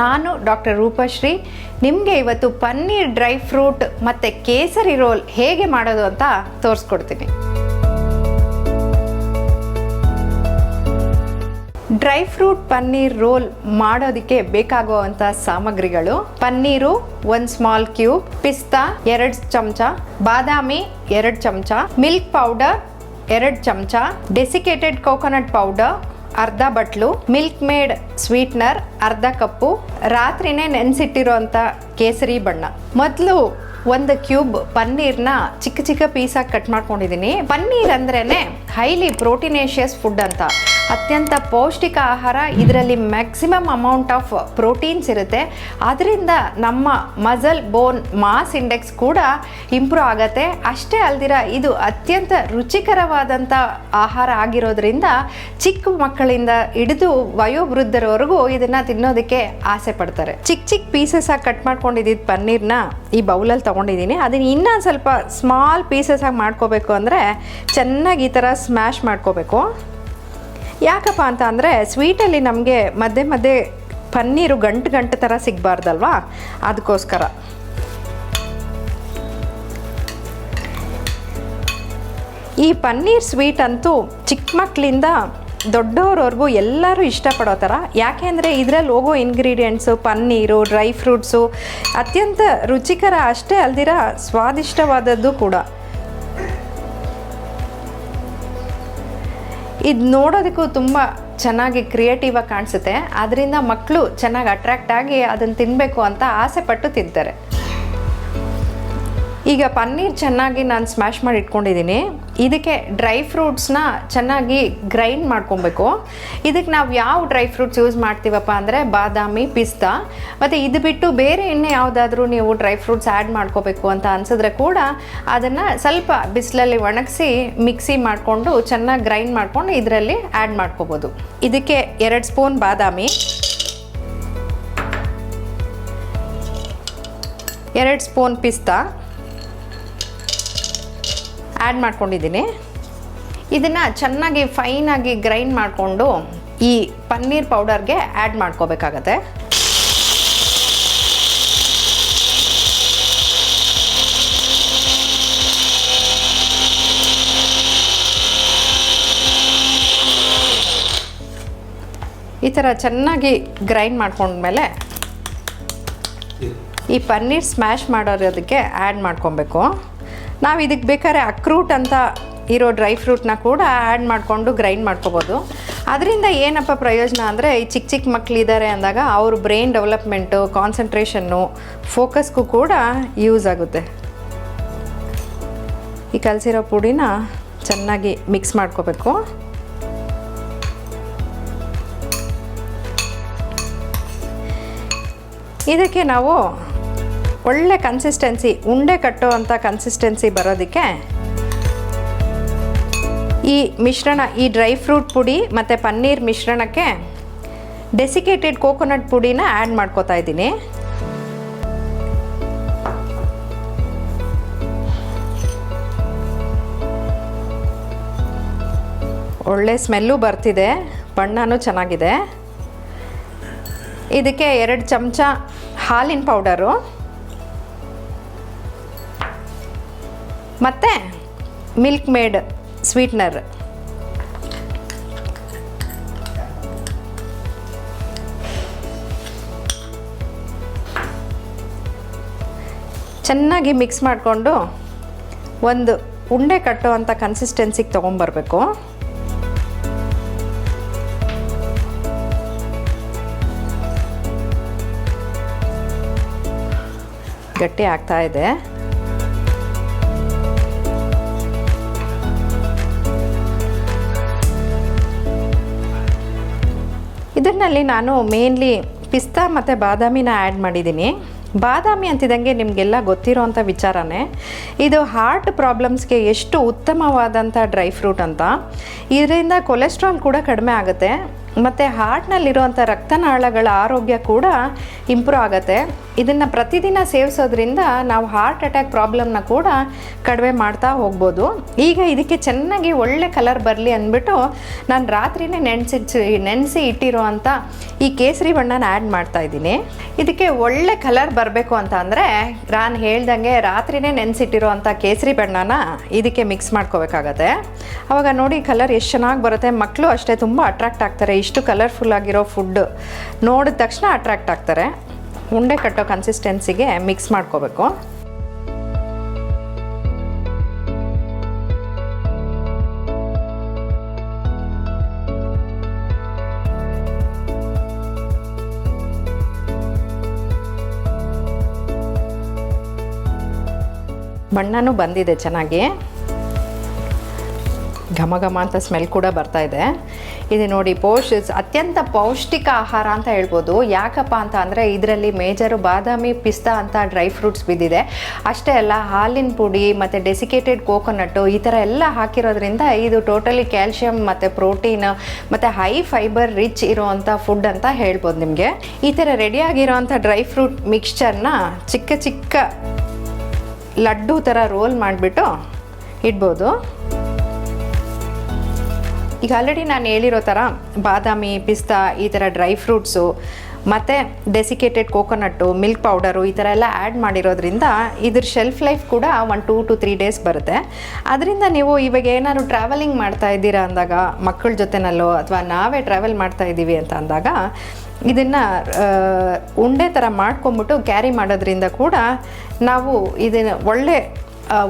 ನಾನು ಡಾಕ್ಟರ್ ರೂಪಶ್ರೀ. ನಿಮಗೆ ಇವತ್ತು ಪನ್ನೀರ್ ಡ್ರೈ ಫ್ರೂಟ್ ಮತ್ತು ಕೇಸರಿ ರೋಲ್ ಹೇಗೆ ಮಾಡೋದು ಅಂತ ತೋರಿಸ್ಕೊಡ್ತೀನಿ. ಡ್ರೈ ಫ್ರೂಟ್ ಪನ್ನೀರ್ ರೋಲ್ ಮಾಡೋದಕ್ಕೆ ಬೇಕಾಗುವಂಥ ಸಾಮಗ್ರಿಗಳು ಪನ್ನೀರು ಒಂದು ಸ್ಮಾಲ್ ಕ್ಯೂಬ್, ಪಿಸ್ತಾ ಎರಡು ಚಮಚ, ಬಾದಾಮಿ ಎರಡು ಚಮಚ, ಮಿಲ್ಕ್ ಪೌಡರ್ ಎರಡು ಚಮಚ, ಡೆಸಿಕೇಟೆಡ್ ಕೋಕೋನಟ್ ಪೌಡರ್ ಅರ್ಧ ಬಟ್ಲು ಮಿಲ್ಕ್ ಮೇಡ್ ಸ್ವೀಟ್ನರ್ ಅರ್ಧ ಕಪ್ಪು, ರಾತ್ರಿನೇ ನೆನೆಸಿಟ್ಟಿರೋಂಥ ಕೇಸರಿ ಬಣ್ಣ. ಮೊದಲು ಒಂದು ಕ್ಯೂಬ್ ಪನ್ನೀರ್ನ ಚಿಕ್ಕ ಚಿಕ್ಕ ಪೀಸಾಗಿ ಕಟ್ ಮಾಡ್ಕೊಂಡಿದ್ದೀನಿ. ಪನ್ನೀರ್ ಅಂದ್ರೇ ಹೈಲಿ ಪ್ರೋಟೀನೇಷಿಯಸ್ ಫುಡ್ ಅಂತ. ಅತ್ಯಂತ ಪೌಷ್ಟಿಕ ಆಹಾರ. ಇದರಲ್ಲಿ ಮ್ಯಾಕ್ಸಿಮಮ್ ಅಮೌಂಟ್ ಆಫ್ ಪ್ರೋಟೀನ್ಸ್ ಇರುತ್ತೆ. ಅದರಿಂದ ನಮ್ಮ ಮಜಲ್ ಬೋನ್ ಮಾಸ್ ಇಂಡೆಕ್ಸ್ ಕೂಡ ಇಂಪ್ರೂವ್ ಆಗುತ್ತೆ. ಅಷ್ಟೇ ಅಲ್ದಿರ ಇದು ಅತ್ಯಂತ ರುಚಿಕರವಾದಂಥ ಆಹಾರ ಆಗಿರೋದ್ರಿಂದ ಚಿಕ್ಕ ಮಕ್ಕಳಿಂದ ಹಿಡಿದು ವಯೋವೃದ್ಧರವರೆಗೂ ಇದನ್ನು ತಿನ್ನೋದಕ್ಕೆ ಆಸೆ ಪಡ್ತಾರೆ. ಚಿಕ್ಕ ಚಿಕ್ಕ ಪೀಸಸ್ ಆಗಿ ಕಟ್ ಮಾಡ್ಕೊಂಡಿದ್ದಿದ್ದು ಪನ್ನೀರ್ನ ಈ ಬೌಲಲ್ಲಿ ತೊಗೊಂಡಿದ್ದೀನಿ. ಅದನ್ನ ಇನ್ನೊಂದು ಸ್ವಲ್ಪ ಸ್ಮಾಲ್ ಪೀಸಸ್ ಆಗಿ ಮಾಡ್ಕೋಬೇಕು ಅಂದರೆ ಚೆನ್ನಾಗಿ ಈ ಥರ ಸ್ಮ್ಯಾಶ್ ಮಾಡ್ಕೋಬೇಕು. ಯಾಕಪ್ಪ ಅಂತ ಅಂದರೆ ಸ್ವೀಟಲ್ಲಿ ನಮಗೆ ಮಧ್ಯೆ ಮಧ್ಯೆ ಪನ್ನೀರು ಗಂಟು ಗಂಟು ಥರ ಸಿಗಬಾರ್ದಲ್ವಾ? ಅದಕ್ಕೋಸ್ಕರ. ಈ ಪನ್ನೀರ್ ಸ್ವೀಟ್ ಅಂತೂ ಚಿಕ್ಕ ಮಕ್ಕಳಿಂದ ದೊಡ್ಡವ್ರವರೆಗೂ ಎಲ್ಲರೂ ಇಷ್ಟಪಡೋ ಥರ ಯಾಕೆ ಅಂದರೆ ಇದರಲ್ಲಿ ಹೋಗೋ ಇಂಗ್ರೀಡಿಯೆಂಟ್ಸು ಪನ್ನೀರು ಡ್ರೈ ಫ್ರೂಟ್ಸು ಅತ್ಯಂತ ರುಚಿಕರ ಅಷ್ಟೇ ಅಲ್ದಿರ ಸ್ವಾದಿಷ್ಟವಾದದ್ದು ಕೂಡ. ಇದು ನೋಡೋದಕ್ಕೂ ತುಂಬ ಚೆನ್ನಾಗಿ ಕ್ರಿಯೇಟಿವ್ ಆಗಿ ಕಾಣಿಸುತ್ತೆ. ಅದರಿಂದ ಮಕ್ಕಳು ಚೆನ್ನಾಗಿ ಅಟ್ರಾಕ್ಟ್ ಆಗಿ ಅದನ್ನು ತಿನ್ನಬೇಕು ಅಂತ ಆಸೆ ಪಟ್ಟು ತಿಂತಾರೆ. ಈಗ ಪನ್ನೀರ್ ಚೆನ್ನಾಗಿ ನಾನು ಸ್ಮ್ಯಾಶ್ ಮಾಡಿ ಇಟ್ಕೊಂಡಿದ್ದೀನಿ ಇದಕ್ಕೆ ಡ್ರೈ ಫ್ರೂಟ್ಸ್ನ ಚೆನ್ನಾಗಿ ಗ್ರೈಂಡ್ ಮಾಡ್ಕೊಬೇಕು. ಇದಕ್ಕೆ ನಾವು ಯಾವ ಡ್ರೈ ಫ್ರೂಟ್ಸ್ ಯೂಸ್ ಮಾಡ್ತೀವಪ್ಪ ಅಂದರೆ ಬಾದಾಮಿ, ಪಿಸ್ತಾ. ಮತ್ತು ಇದು ಬಿಟ್ಟು ಬೇರೆ ಎಣ್ಣೆ ಯಾವುದಾದ್ರೂ ನೀವು ಡ್ರೈ ಫ್ರೂಟ್ಸ್ ಆ್ಯಡ್ ಮಾಡ್ಕೋಬೇಕು ಅಂತ ಅನಿಸಿದ್ರೆ ಕೂಡ ಅದನ್ನು ಸ್ವಲ್ಪ ಬಿಸಿಲಲ್ಲಿ ಒಣಗಿಸಿ ಮಿಕ್ಸಿ ಮಾಡಿಕೊಂಡು ಚೆನ್ನಾಗಿ ಗ್ರೈಂಡ್ ಮಾಡ್ಕೊಂಡು ಇದರಲ್ಲಿ ಆ್ಯಡ್ ಮಾಡ್ಕೋಬೋದು. ಇದಕ್ಕೆ ಎರಡು ಸ್ಪೂನ್ ಬಾದಾಮಿ. ಎರಡು ಸ್ಪೂನ್ ಪಿಸ್ತಾ. ಆ್ಯಡ್ ಮಾಡ್ಕೊಂಡಿದ್ದೀನಿ. ಇದನ್ನು ಚೆನ್ನಾಗಿ ಫೈನಾಗಿ ಗ್ರೈಂಡ್ ಮಾಡಿಕೊಂಡು ಈ ಪನ್ನೀರ್ ಪೌಡರ್ಗೆ ಆ್ಯಡ್ ಮಾಡ್ಕೋಬೇಕಾಗತ್ತೆ. ಈ ಥರ ಚೆನ್ನಾಗಿ ಗ್ರೈಂಡ್ ಮಾಡ್ಕೊಂಡ್ಮೇಲೆ ಈ ಪನ್ನೀರ್ ಸ್ಮ್ಯಾಶ್ ಮಾಡೋದಕ್ಕೆ ಆ್ಯಡ್ ಮಾಡ್ಕೊಬೇಕು. ನಾವು ಇದಕ್ಕೆ ಬೇಕಾದ್ರೆ ಅಕ್ರೂಟ್ ಅಂತ ಇರೋ ಡ್ರೈ ಫ್ರೂಟ್ನ ಕೂಡ ಆ್ಯಡ್ ಮಾಡಿಕೊಂಡು ಗ್ರೈಂಡ್ ಮಾಡ್ಕೋಬೋದು. ಅದರಿಂದ ಏನಪ್ಪ ಪ್ರಯೋಜನ ಅಂದರೆ ಈ ಚಿಕ್ಕ ಚಿಕ್ಕ ಮಕ್ಕಳಿದ್ದಾರೆ ಅಂದಾಗ ಅವ್ರ ಬ್ರೈನ್ ಡೆವಲಪ್ಮೆಂಟು, ಕಾನ್ಸಂಟ್ರೇಷನ್ನು, ಫೋಕಸ್ಗೂ ಕೂಡ ಯೂಸ್ ಆಗುತ್ತೆ. ಈ ಕಲಸಿರೋ ಪುಡಿನ ಚೆನ್ನಾಗಿ ಮಿಕ್ಸ್ ಮಾಡ್ಕೋಬೇಕು. ಇದಕ್ಕೆ ನಾವು ಒಳ್ಳೆ ಕನ್ಸಿಸ್ಟೆನ್ಸಿ ಉಂಡೆ ಕಟ್ಟುವಂಥ ಕನ್ಸಿಸ್ಟೆನ್ಸಿ ಬರೋದಕ್ಕೆ ಈ ಮಿಶ್ರಣ, ಈ ಡ್ರೈ ಫ್ರೂಟ್ ಪುಡಿ ಮತ್ತು ಪನ್ನೀರ್ ಮಿಶ್ರಣಕ್ಕೆ ಡೆಸಿಕೇಟೆಡ್ ಕೋಕೋನಟ್ ಪುಡಿನ ಆ್ಯಡ್ ಮಾಡ್ಕೋತಾ ಇದ್ದೀನಿ. ಒಳ್ಳೆ ಸ್ಮೆಲ್ಲು ಬರ್ತಿದೆ, ಬಣ್ಣನೂ ಚೆನ್ನಾಗಿದೆ. ಇದಕ್ಕೆ ಎರಡು ಚಮಚ ಹಾಲಿನ ಪೌಡರು. ಮತ್ತು ಮಿಲ್ಕ್ ಮೇಡ್ ಸ್ವೀಟ್ನರ್ ಚೆನ್ನಾಗಿ ಮಿಕ್ಸ್ ಮಾಡಿಕೊಂಡು ಒಂದು ಉಂಡೆ ಕಟ್ಟುವಂಥ ಕನ್ಸಿಸ್ಟೆನ್ಸಿಗೆ ತೊಗೊಂಬರ್ಬೇಕು ಗಟ್ಟಿ ಆಗ್ತಾ ಇದೆ. ಇದರಲ್ಲಿ ನಾನು ಮೇನ್ಲಿ ಪಿಸ್ತಾ ಮತ್ತು ಬಾದಾಮಿನ ಆ್ಯಡ್ ಮಾಡಿದ್ದೀನಿ. ಬಾದಾಮಿ ಅಂತಿದ್ದಂಗೆ ನಿಮಗೆಲ್ಲ ಗೊತ್ತಿರೋವಂಥ ವಿಚಾರನೇ, ಇದು ಹಾರ್ಟ್ ಪ್ರಾಬ್ಲಮ್ಸ್ಗೆ ಎಷ್ಟು ಉತ್ತಮವಾದಂಥ ಡ್ರೈ ಫ್ರೂಟ್ ಅಂತ. ಇದರಿಂದ ಕೊಲೆಸ್ಟ್ರಾಲ್ ಕೂಡ ಕಡಿಮೆ ಆಗುತ್ತೆ, ಮತ್ತು ಹಾರ್ಟ್ನಲ್ಲಿರುವಂಥ ರಕ್ತನಾಳಗಳ ಆರೋಗ್ಯ ಕೂಡ ಇಂಪ್ರೂವ್ ಆಗುತ್ತೆ. ಇದನ್ನು ಪ್ರತಿದಿನ ಸೇವಿಸೋದ್ರಿಂದ ನಾವು ಹಾರ್ಟ್ ಅಟ್ಯಾಕ್ ಪ್ರಾಬ್ಲಮ್ನ ಕೂಡ ಕಡಿಮೆ ಮಾಡ್ತಾ ಹೋಗ್ಬೋದು. ಈಗ ಇದಕ್ಕೆ ಚೆನ್ನಾಗಿ ಒಳ್ಳೆ ಕಲರ್ ಬರಲಿ ಅಂದ್ಬಿಟ್ಟು ನಾನು ರಾತ್ರಿನೇ ನೆನೆಸಿ ನೆನೆಸಿ ಇಟ್ಟಿರೋ ಈ ಕೇಸರಿ ಬಣ್ಣನ ಆ್ಯಡ್ ಮಾಡ್ತಾ ಇದ್ದೀನಿ. ಇದಕ್ಕೆ ಒಳ್ಳೆ ಕಲರ್ ಬರಬೇಕು ಅಂತ ಅಂದರೆ ನಾನು ಹೇಳ್ದಂಗೆ ರಾತ್ರಿನೇ ನೆನೆಸಿಟ್ಟಿರೋ ಅಂಥ ಕೇಸರಿ ಬಣ್ಣನ ಇದಕ್ಕೆ ಮಿಕ್ಸ್ ಮಾಡ್ಕೋಬೇಕಾಗತ್ತೆ. ಆವಾಗ ನೋಡಿ ಕಲರ್ ಎಷ್ಟು ಚೆನ್ನಾಗಿ ಬರುತ್ತೆ. ಮಕ್ಕಳು ಅಷ್ಟೇ ತುಂಬ ಅಟ್ರಾಕ್ಟ್ ಆಗ್ತಾರೆ. ಇಷ್ಟು ಕಲರ್ಫುಲ್ ಆಗಿರೋ ಫುಡ್ ನೋಡಿದ ತಕ್ಷಣ ಅಟ್ರಾಕ್ಟ್ ಆಗ್ತಾರೆ. ಉಂಡೆ ಕಟ್ಟೋ ಕನ್ಸಿಸ್ಟೆನ್ಸಿಗೆ ಮಿಕ್ಸ್ ಮಾಡ್ಕೋಬೇಕು. ಬಣ್ಣನೂ ಬಂದಿದೆ ಚೆನ್ನಾಗಿ. ಘಮ ಘಮ ಅಂತ ಸ್ಮೆಲ್ ಕೂಡ ಬರ್ತಾ ಇದೆ. ಇದು ನೋಡಿ ಪೌಷ್ ಅತ್ಯಂತ ಪೌಷ್ಟಿಕ ಆಹಾರ ಅಂತ ಹೇಳ್ಬೋದು. ಯಾಕಪ್ಪ ಅಂತ ಅಂದರೆ, ಇದರಲ್ಲಿ ಮೇಜರು ಬಾದಾಮಿ ಪಿಸ್ತಾ ಅಂತ ಡ್ರೈ ಫ್ರೂಟ್ಸ್ ಬಿದ್ದಿದೆ. ಅಷ್ಟೇ ಅಲ್ಲ, ಹಾಲಿನ ಪುಡಿ ಮತ್ತು ಡೆಸಿಕೇಟೆಡ್ ಕೋಕೋನಟ್ಟು ಈ ಥರ ಎಲ್ಲ ಹಾಕಿರೋದ್ರಿಂದ ಇದು ಟೋಟಲಿ ಕ್ಯಾಲ್ಶಿಯಂ ಮತ್ತು ಪ್ರೋಟೀನ್ ಮತ್ತು ಹೈ ಫೈಬರ್ ರಿಚ್ ಇರೋವಂಥ ಫುಡ್ ಅಂತ ಹೇಳ್ಬೋದು ನಿಮಗೆ. ಈ ಥರ ರೆಡಿಯಾಗಿರೋವಂಥ ಡ್ರೈ ಫ್ರೂಟ್ ಮಿಕ್ಸ್ಚರ್ನ ಚಿಕ್ಕ ಚಿಕ್ಕ ಲಡ್ಡು ಥರ ರೋಲ್ ಮಾಡಿಬಿಟ್ಟು ಇಡ್ಬೋದು. ಈಗ ಆಲ್ರೆಡಿ ನಾನು ಹೇಳಿರೋ ಥರ ಬಾದಾಮಿ, ಪಿಸ್ತಾ ಈ ಥರ ಡ್ರೈ ಫ್ರೂಟ್ಸು ಮತ್ತು ಡೆಸಿಕೇಟೆಡ್ ಕೋಕೋನಟ್ಟು ಮಿಲ್ಕ್ ಪೌಡರು ಈ ಥರ ಎಲ್ಲ ಆ್ಯಡ್ ಮಾಡಿರೋದ್ರಿಂದ ಇದ್ರ ಶೆಲ್ಫ್ ಲೈಫ್ ಕೂಡ one two to three days ಬರುತ್ತೆ. ಅದರಿಂದ ನೀವು ಇವಾಗ ಏನಾದ್ರು ಟ್ರಾವೆಲಿಂಗ್ ಮಾಡ್ತಾ ಇದ್ದೀರಾ ಅಂದಾಗ, ಮಕ್ಕಳ ಜೊತೆನಲ್ಲೋ ಅಥವಾ ನಾವೇ ಟ್ರಾವೆಲ್ ಮಾಡ್ತಾ ಇದ್ದೀವಿ ಅಂತ ಅಂದಾಗ, ಇದನ್ನು ಉಂಡೆ ಥರ ಮಾಡ್ಕೊಂಬಿಟ್ಟು ಕ್ಯಾರಿ ಮಾಡೋದ್ರಿಂದ ಕೂಡ ನಾವು ಇದನ್ನು ಒಳ್ಳೆ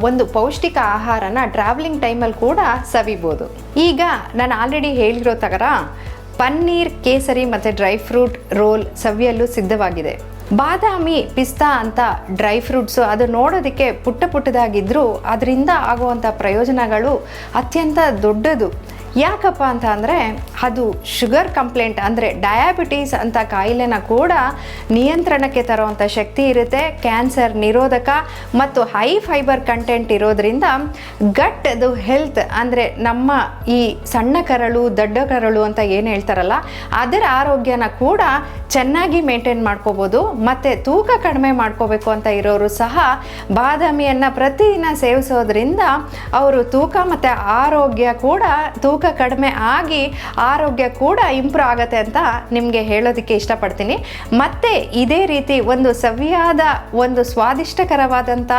ಒಂದು ಪೌಷ್ಟಿಕ ಆಹಾರನ ಟ್ರಾವೆಲಿಂಗ್ ಟೈಮಲ್ಲಿ ಕೂಡ ಸವಿಬೋದು. ಈಗ ನಾನು ಆಲ್ರೆಡಿ ಹೇಳಿರೋ ತಗರ ಪನ್ನೀರ್, ಕೇಸರಿ ಮತ್ತು ಡ್ರೈ ಫ್ರೂಟ್ ರೋಲ್ ಸವಿಯಲು ಸಿದ್ಧವಾಗಿದೆ. ಬಾದಾಮಿ, ಪಿಸ್ತಾ ಅಂತ ಡ್ರೈ ಫ್ರೂಟ್ಸು ಅದು ನೋಡೋದಕ್ಕೆ ಪುಟ್ಟ ಪುಟ್ಟದಾಗಿದ್ದರೂ ಅದರಿಂದ ಆಗುವಂಥ ಪ್ರಯೋಜನಗಳು ಅತ್ಯಂತ ದೊಡ್ಡದು. ಯಾಕಪ್ಪ ಅಂತ ಅಂದರೆ ಅದು ಶುಗರ್ ಕಂಪ್ಲೇಂಟ್ ಅಂದರೆ ಡಯಾಬಿಟೀಸ್ ಅಂತ ಕಾಯಿಲೆನ ಕೂಡ ನಿಯಂತ್ರಣಕ್ಕೆ ತರುವಂಥ ಶಕ್ತಿ ಇರುತ್ತೆ. ಕ್ಯಾನ್ಸರ್ ನಿರೋಧಕ ಮತ್ತು ಹೈ ಫೈಬರ್ ಕಂಟೆಂಟ್ ಇರೋದ್ರಿಂದ ಗಟ್ ಹೆಲ್ತ್ ಅಂದರೆ ನಮ್ಮ ಈ ಸಣ್ಣ ಕರಳು, ದೊಡ್ಡ ಕರಳು ಅಂತ ಏನು ಹೇಳ್ತಾರಲ್ಲ, ಅದರ ಆರೋಗ್ಯನ ಕೂಡ ಚೆನ್ನಾಗಿ ಮೇಂಟೈನ್ ಮಾಡ್ಕೋಬೋದು. ಮತ್ತು ತೂಕ ಕಡಿಮೆ ಮಾಡ್ಕೋಬೇಕು ಅಂತ ಇರೋರು ಸಹ ಬಾದಾಮಿಯನ್ನು ಪ್ರತಿದಿನ ಸೇವಿಸೋದ್ರಿಂದ ಅವರು ತೂಕ ಮತ್ತು ಆರೋಗ್ಯ ಕೂಡ ತೂಕ ಕಡಿಮೆ ಆಗಿ ಆರೋಗ್ಯ ಕೂಡ ಇಂಪ್ರೂವ್ ಆಗುತ್ತೆ ಅಂತ ನಿಮಗೆ ಹೇಳೋದಕ್ಕೆ ಇಷ್ಟಪಡ್ತೀನಿ. ಮತ್ತು ಇದೇ ರೀತಿ ಒಂದು ಸವಿಯಾದ, ಒಂದು ಸ್ವಾದಿಷ್ಟಕರವಾದಂಥ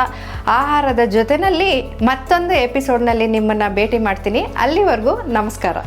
ಆಹಾರದ ಜೊತೆಯಲ್ಲಿ ಮತ್ತೊಂದು ಎಪಿಸೋಡ್ನಲ್ಲಿ ನಿಮ್ಮನ್ನು ಭೇಟಿ ಮಾಡ್ತೀನಿ. ಅಲ್ಲಿವರೆಗೂ ನಮಸ್ಕಾರ.